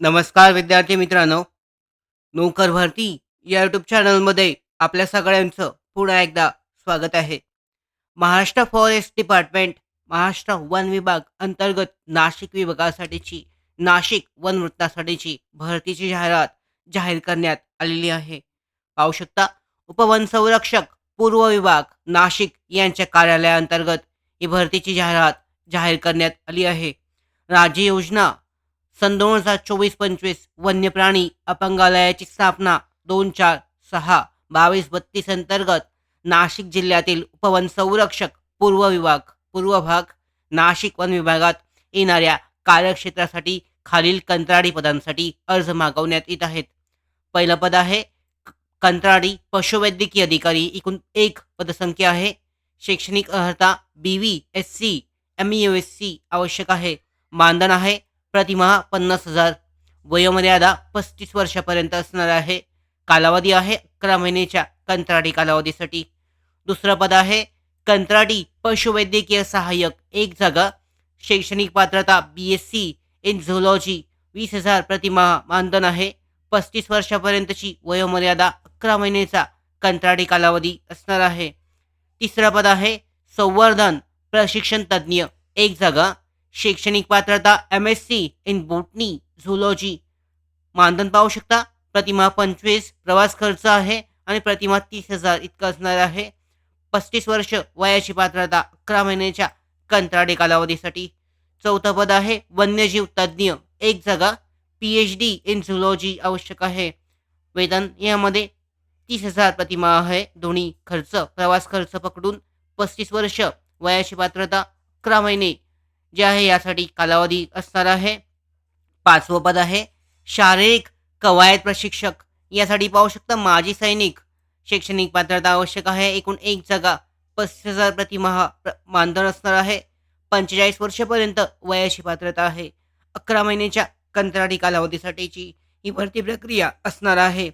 नमस्कार विद्यार्थी मित्रांनो. नोकर भरती या यूट्यूब चॅनलमध्ये आपल्या सगळ्यांचं पुन्हा एकदा स्वागत आहे. महाराष्ट्र फॉरेस्ट डिपार्टमेंट महाराष्ट्र वन विभाग अंतर्गत नाशिक विभागासाठीची नाशिक वन वृत्तासाठीची भरतीची जाहिरात जाहीर करण्यात आलेली आहे. पाहू शकता उपवन संरक्षक पूर्व विभाग नाशिक यांच्या कार्यालयाअंतर्गत ही भरतीची जाहिरात जाहीर करण्यात आली आहे. राज्य योजना सन दोन हजार चोवीस पंचवीस वन्य प्राणी अपंगालयाची स्थापना दोन चार सहा बावीस बत्तीस अंतर्गत नाशिक जिल्ह्यातील उपवन संरक्षक पूर्व विभाग पूर्व भाग नाशिक वन विभागात येणाऱ्या कार्यक्षेत्रासाठी खालील कंत्राटी पदांसाठी अर्ज मागवण्यात येत आहेत. पहिलं पद आहे कंत्राडी कंत्राटी पशुवैद्यकीय अधिकारी एकूण एक पदसंख्या आहे. शैक्षणिक अर्हता B V S C M U S C आवश्यक आहे. मानधन आहे प्रतिमहा पन्नास हजार. वयोमर्यादा पस्तीस वर्षापर्यंत असणार आहे. कालावधी आहे अकरा महिन्याच्या कंत्राटी कालावधीसाठी. दुसरं पद आहे कंत्राटी पशुवैद्यकीय सहाय्यक. एक जागा शैक्षणिक पात्रता B S C in zoology वीस हजार प्रतिमाह मानधन आहे. पस्तीस वर्षापर्यंतची वयोमर्यादा अकरा महिन्याचा कंत्राटी कालावधी असणार आहे. तिसरं पद आहे संवर्धन प्रशिक्षण तज्ज्ञ. एक जागा शैक्षणिक पात्रता M S C in botany zoology मानधन पाहू शकता. प्रतिमा पंचवीस प्रवास खर्च आहे आणि प्रतिमा तीस हजार इतका असणार आहे. पस्तीस वर्ष वयाची पात्रता अकरा महिन्याच्या कंत्राटी कालावधीसाठी. चौथं पद आहे वन्यजीव तज्ज्ञ. एक जागा P H D in zoology आवश्यक आहे. वेतन यामध्ये तीस हजार प्रतिमा आहे. दोन्ही खर्च प्रवास खर्च पकडून पस्तीस वर्ष वयाची पात्रता अकरा महिने जे आहे यासाठी कालावधी असणार आहे. पाचवं पद आहे. शारीरिक कवायत प्रशिक्षक. यासाठी पाहू शकता माजी सैनिक. शैक्षणिक पात्रता आवश्यक आहे. एकूण एक जागा पस्तीस हजार प्रतिमाह प्र- मानधन असणार आहे. पंचेचाळीस वर्षापर्यंत वयाची पात्रता आहे. अकरा महिन्याच्या कंत्राटी कालावधीसाठीची ही भरती प्रक्रिया असणार आहे.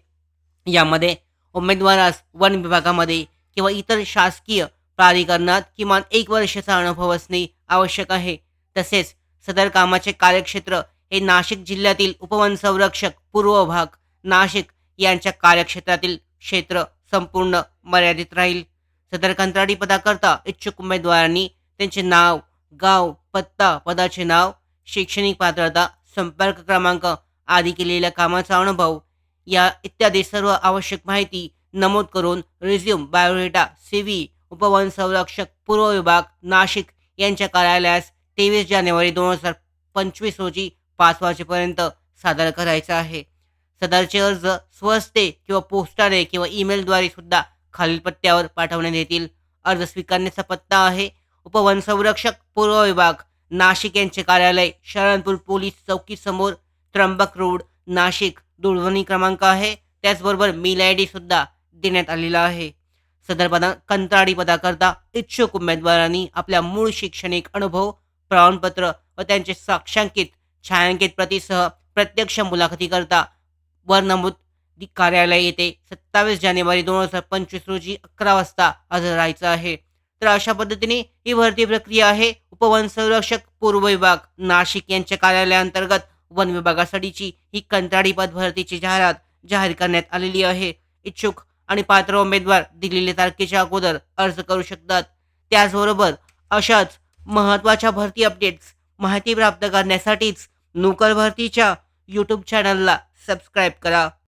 यामध्ये उमेदवारास वन विभागामध्ये किंवा इतर शासकीय प्राधिकरणात किमान एक वर्षाचा अनुभव असणे आवश्यक आहे. तसेच सदर कामाचे कार्यक्षेत्र हे नाशिक जिल्ह्यातील उपवन संरक्षक पूर्व भाग नाशिक यांच्या कार्यक्षेत्रातील क्षेत्र संपूर्ण मर्यादित राहील. सदर कंत्राटी पदाकरता इच्छुक उमेदवारांनी त्यांचे नाव गाव पत्ता पदाचे नाव शैक्षणिक पात्रता संपर्क क्रमांक आदी केलेल्या कामाचा अनुभव या इत्यादी सर्व आवश्यक माहिती नमूद करून रिझ्यूम बायोडेटा सी व्ही उपवन संरक्षक पूर्व विभाग नाशिक यांच्या कार्यालयास तेवीस जानेवारी दोन हजार पंचवीस रोजी पाच वाजेपर्यंत सादर करायचा आहे. सदरचे अर्ज स्वस्ते किंवा पोस्टाने किंवा ईमेलद्वारे सुद्धा खालील पत्त्यावर पाठवण्यात येतील. अर्ज स्वीकारण्याचा पत्ता आहे. उपवन संरक्षक पूर्व विभाग नाशिक यांचे कार्यालय शरणपूर पोलीस चौकी समोर त्र्यंबक रोड नाशिक दूरध्वनी क्रमांक आहे. त्याचबरोबर मेल आय डी सुद्धा देण्यात आलेला आहे. सदर पदा कंत्राटी पदाकरता इच्छुक उमेदवारांनी आपल्या मूळ शैक्षणिक अनुभव प्रमाणपत्र व त्यांचे साक्षांकित छायांकित प्रतीसह प्रत्यक्ष मुलाखतीकरता वर नमूद कार्यालय येथे सत्तावीस जानेवारी दोन हजार पंचवीस रोजी अकरा वाजता हजर राहायचं आहे. तर अशा पद्धतीने ही भरती प्रक्रिया आहे. उपवन संरक्षक पूर्व विभाग नाशिक यांच्या कार्यालयाअंतर्गत वन विभागासाठीची ही कंत्राटी पद भरतीची जाहिरात जाहीर करण्यात आलेली आहे. इच्छुक आणि पात्र उमेदवार दिलेल्या तारखेच्या अगोदर अर्ज करू शकतात. त्याचबरोबर अशाच महत्त्वाच्या भरती अपडेट्स माहिती प्राप्त करण्यासाठीच नोकर भरतीच्या यूट्यूब चॅनलला सबस्क्राईब करा.